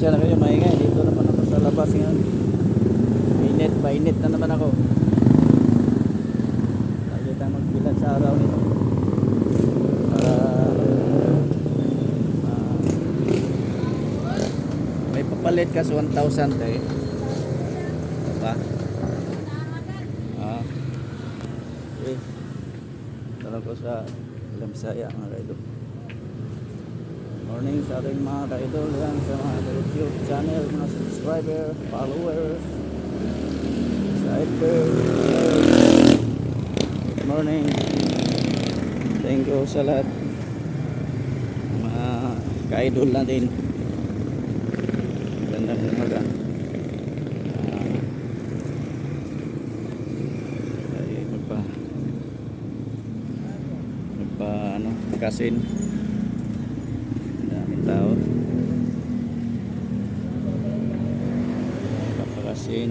pasensya ano na kayo maingay. Dito naman ako sa labas ngayon mainit mainit na naman ako. Lagi tayo magbilan sa araw nito. Para uh, may papalit kasi 1,000 eh. Diba? Ah. Okay. Tara ko sa Lamsaya mga kaidong Morning sa ating mga kaidol yan sa mga YouTube channel, mga subscriber, followers, subscriber. Good morning. Thank you sa lahat. Mga ka-idol natin. Gandang umaga. Ah, magpa magpa ano, kasin. Daming tao. Kapakasin.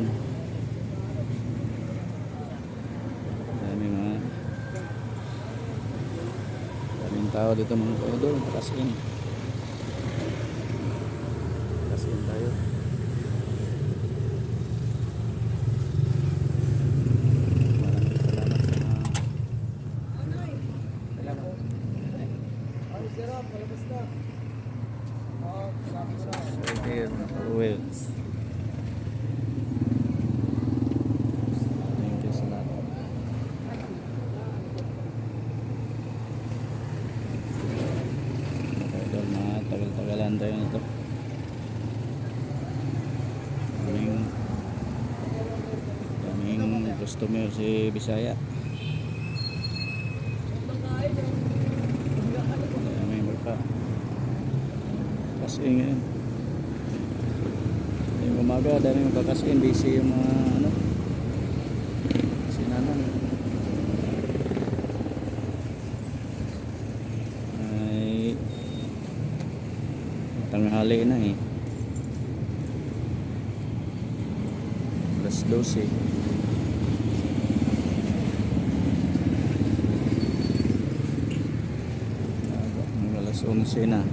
Dami mga daming tao dito mga kaidol. Kasin. Kasin tayo. Maraming salamat sa mga Sir Wells. Thank you sa lahat. Idol, mga tagal-tagalan tayo nito. Daming daming customer si Bisaya. Daming magpa. Kasi ngayon. Yung umaga, dami magkakasin. Busy yung mga ano. Sinanan. Ay tanghali na eh. Alas 12. Ang alas 11 na.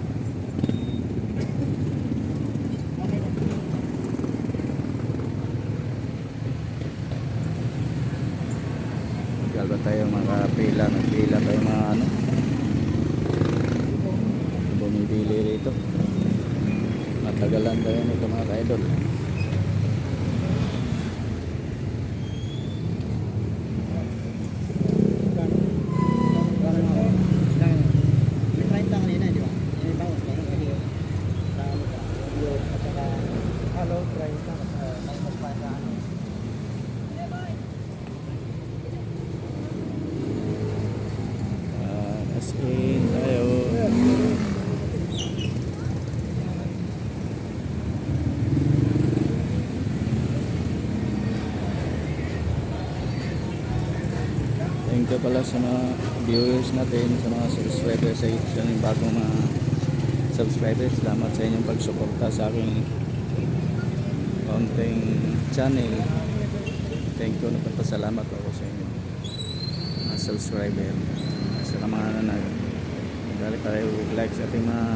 Tagal ba tayo makapila? Nagpila tayo mga ano? Bumibili rito. Matagalan tayo nito mga ka-idol. Thank you pala sa mga viewers natin, sa mga subscribers sa yung bagong mga subscribers. Salamat sa inyong pagsuporta sa aking konting channel. Thank you, nagpapasalamat ako sa inyo mga subscriber. Sa mga nag Dali tayo like sa ating mga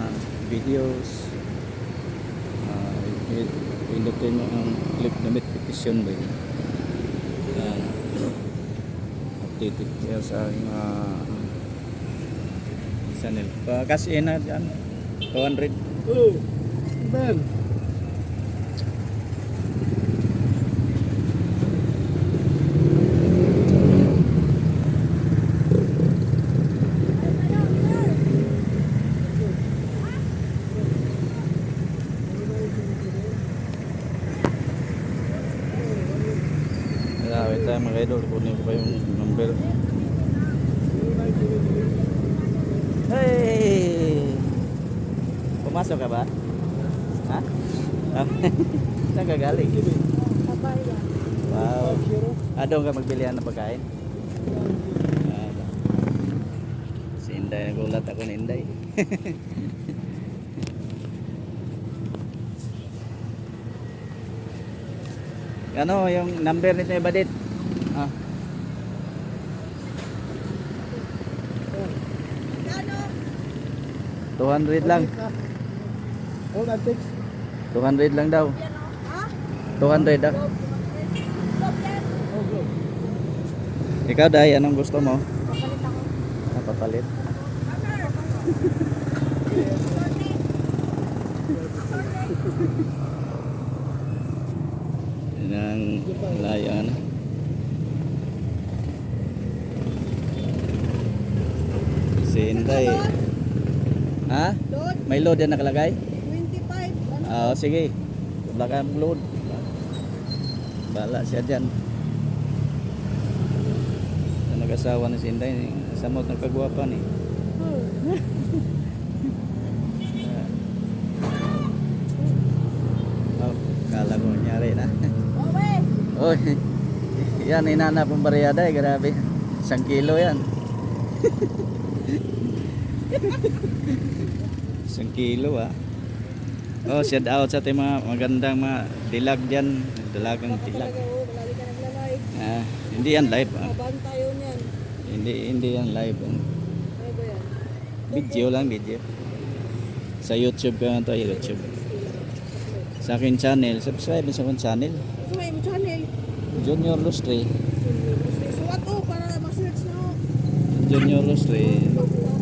videos. Uh, Pindutin mo ang click na notification bell. Updated kayo sa mga channel. Pa kasi na dyan 200 Oh, Ben. Kaya wait tayo mga idol, pa yung number. Hey! Pumasok ka ba? Ha? Ah, Saan ka galing? Wow. Ah, doon ka magbilihan ng pagkain? Si Inday, nagulat ako ni Inday. ano yung number nito yung badit? Ah. Ano? 200 lang. Hold on, text. 200 lang daw. 200 ah. Oh, go. Ikaw dai, anong gusto mo? Papalit ako. Napapalit. ng layo ano. Si. Ha? Load, May load yan nakalagay? 25. Ano? Oo, sige. Baka load. Bala siya dyan. Sa nag-asawa na si Inday, samot ng kagwapan eh. Oh, kala ko nangyari na. Oy, yan, inana pong bariyada eh, grabe. Isang kilo yan. Isang kilo ah. Oh, shout out sa ating mga magandang mga dilag dyan. Dalagang dilag. Ah, hindi yan live ah. Tayo niyan. Hindi, hindi yan live. ah. Video lang, video. Sa YouTube nga to, YouTube. Sa akin channel, subscribe sa akin channel. May mo channel. Junior Lustre. Suwat oh, para ma-search na oh. Junior Lustre.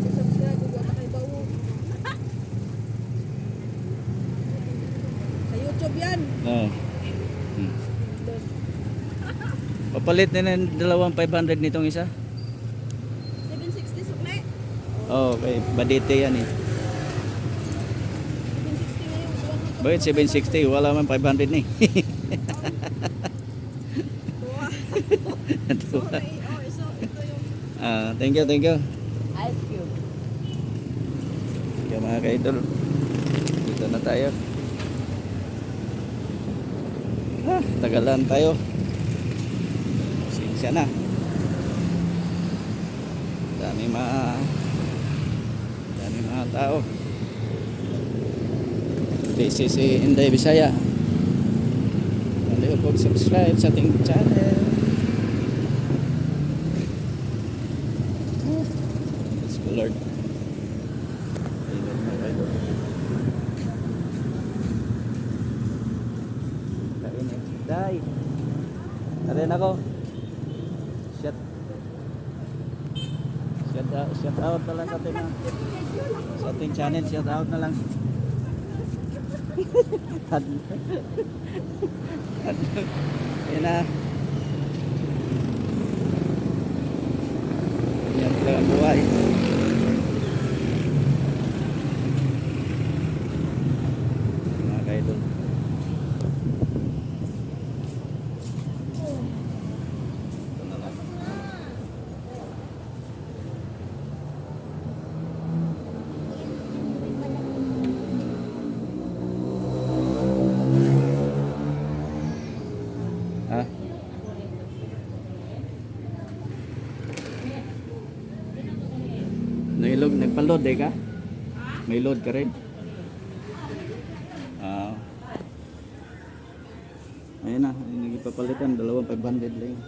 Subscribe, huwag ka kay bawo. Sa YouTube yan. Oh. Hmm. Papalit na ng dalawang 500 nitong isa. 760 sukle. Oh, okay. Badite yan eh. 760 ngayon. Bakit 760? Wala man 500 ni. Ito yung Ah, thank you, thank you. ice cube. Kaya mga kaidol, dito na tayo. Ah, tagalan tayo. Sinsya na. Dami mga dami mga tao. This is Inday Bisaya. Hindi po subscribe sa ating channel. Let's go Lord. Eh. Day. Narin ako. Shut. Shout out, shout out na lang mga- sa ating channel. Shout out na lang. Yan na. Yan talaga ang buhay. Mga kaidol. Ito na lang. Ha? Nailog, nagpa-load eh ka? May load ka rin? Ah. Ayun na, nagipapalitan, dalawang 500 lang.